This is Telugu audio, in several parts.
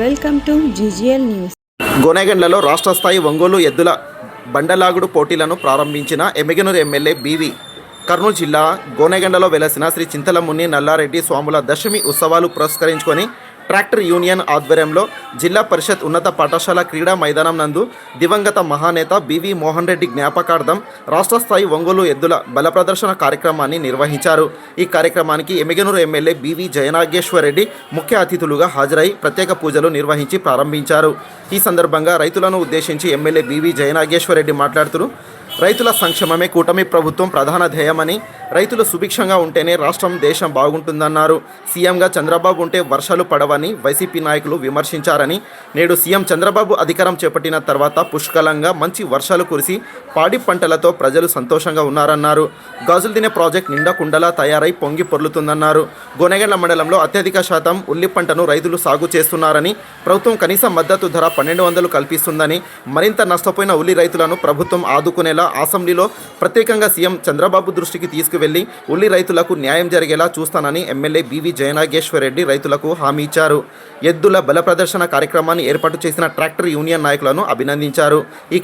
Welcome to GGL news. గోనెగండ్లలో రాష్ట్ర స్థాయి ఒంగోలు ఎద్దుల బండలాగుడు పోటీలను ప్రారంభించిన ఎమ్మిగనూరు ఎమ్మెల్యే బీవీ. కర్నూలు జిల్లా గోనెగండలో వెలసిన శ్రీ చింతలముని నల్లారెడ్డి స్వాముల దశమి ఉత్సవాలు పురస్కరించుకొని ట్రాక్టర్ యూనియన్ ఆధ్వర్యంలో జిల్లా పరిషత్ ఉన్నత పాఠశాల క్రీడా మైదానం నందు దివంగత మహానేత బివి మోహన్ రెడ్డి జ్ఞాపకార్థం రాష్ట్ర స్థాయి ఒంగోలు ఎద్దుల బల ప్రదర్శన కార్యక్రమాన్ని నిర్వహించారు. ఈ కార్యక్రమానికి Emmiganur MLA B V Jayanageswar Reddy ముఖ్య అతిథులుగా హాజరై ప్రత్యేక పూజలు నిర్వహించి ప్రారంభించారు. ఈ సందర్భంగా రైతులను ఉద్దేశించి ఎమ్మెల్యే బివి జయనాగేశ్వర్ రెడ్డి మాట్లాడుతూ రైతుల సంక్షేమమే కూటమి ప్రభుత్వం ప్రధాన ధ్యేయమని రైతులు సుభిక్షంగా ఉంటేనే రాష్ట్రం దేశం బాగుంటుందన్నారు. సీఎంగా చంద్రబాబు ఉంటే వర్షాలు పడవని వైసీపీ నాయకులు విమర్శించారని నేడు సీఎం చంద్రబాబు అధికారం చేపట్టిన తర్వాత పుష్కలంగా మంచి వర్షాలు కురిసి పాడి పంటలతో ప్రజలు సంతోషంగా ఉన్నారన్నారు. గాజులు తినే ప్రాజెక్ట్ నిండా కుండలా తయారై పొంగి పొర్లుతుందన్నారు. గోనెగండ్ల మండలంలో అత్యధిక శాతం ఉల్లి పంటను రైతులు సాగు చేస్తున్నారని ప్రభుత్వం కనీస మద్దతు ధర పన్నెండు వందలు కల్పిస్తుందని మరింత నష్టపోయిన ఉల్లి రైతులను ప్రభుత్వం ఆదుకునేలా అసెంబ్లీలో ప్రత్యేకంగా సీఎం చంద్రబాబు దృష్టికి తీసుకువెళ్ళి ఉల్లి రైతులకు న్యాయం జరిగేలా చూస్తానని ఎమ్మెల్యే బివి జయనాగేశ్వరరెడ్డి రైతులకు హామీ ఇచ్చారు. ఎద్దుల బల ప్రదర్శన కార్యక్రమాన్ని ఏర్పాటు చేసిన ట్రాక్టర్ యూనియన్ నాయకులను అభినందించారు. ఈ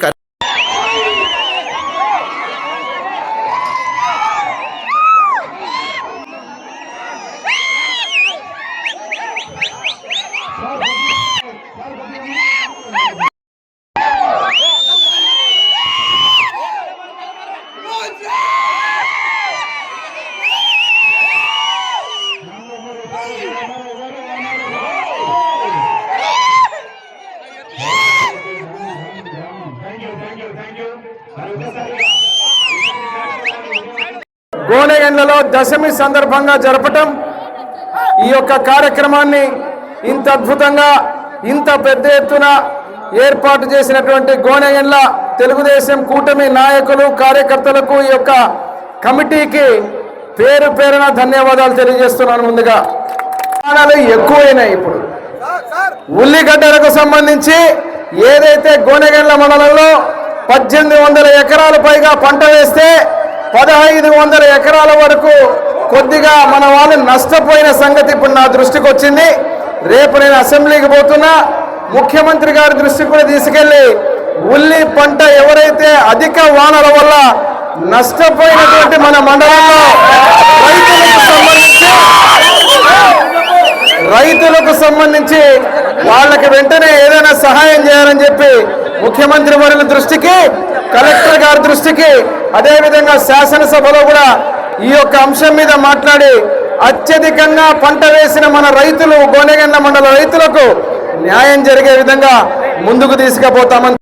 గోనెగండ్లలో దశమి సందర్భంగా జరపటం ఈ యొక్క కార్యక్రమాన్ని ఇంత అద్భుతంగా ఇంత పెద్ద ఎత్తున ఏర్పాటు చేసినటువంటి గోనెగండ్ల తెలుగుదేశం కూటమి నాయకులు కార్యకర్తలకు ఈ యొక్క కమిటీకి పేరు పేరున ధన్యవాదాలు తెలియజేస్తున్నాను ముందుగా. ప్రాణాలు ఎక్కువైనాయి ఇప్పుడు. ఉల్లిగడ్డలకు సంబంధించి ఏదైతే గోనెగండ్ల మండలంలో పద్దెనిమిది వందల ఎకరాల పైగా పంట వేస్తే పదహైదు వందల ఎకరాల వరకు కొద్దిగా మన వాళ్ళు నష్టపోయిన సంగతి ఇప్పుడు నా దృష్టికి వచ్చింది. రేపు నేను అసెంబ్లీకి పోతున్నా ముఖ్యమంత్రి గారి దృష్టికి కూడా తీసుకెళ్ళి ఉల్లి పంట ఎవరైతే అధిక వానల వల్ల నష్టపోయినటువంటి మన మండలంలో రైతులకు సంబంధించి రైతులకు సంబంధించి వాళ్ళకి వెంటనే ఏదైనా సహాయం చేయాలని చెప్పి ముఖ్యమంత్రి వారి దృష్టికి కలెక్టర్ గారి దృష్టికి అదేవిధంగా శాసనసభలో కూడా ఈ యొక్క అంశం మీద మాట్లాడి అత్యధికంగా పంట వేసిన మన రైతులు గోనెగండ్ల మండల రైతులకు న్యాయం జరిగే విధంగా ముందుకు తీసుకుపోతామని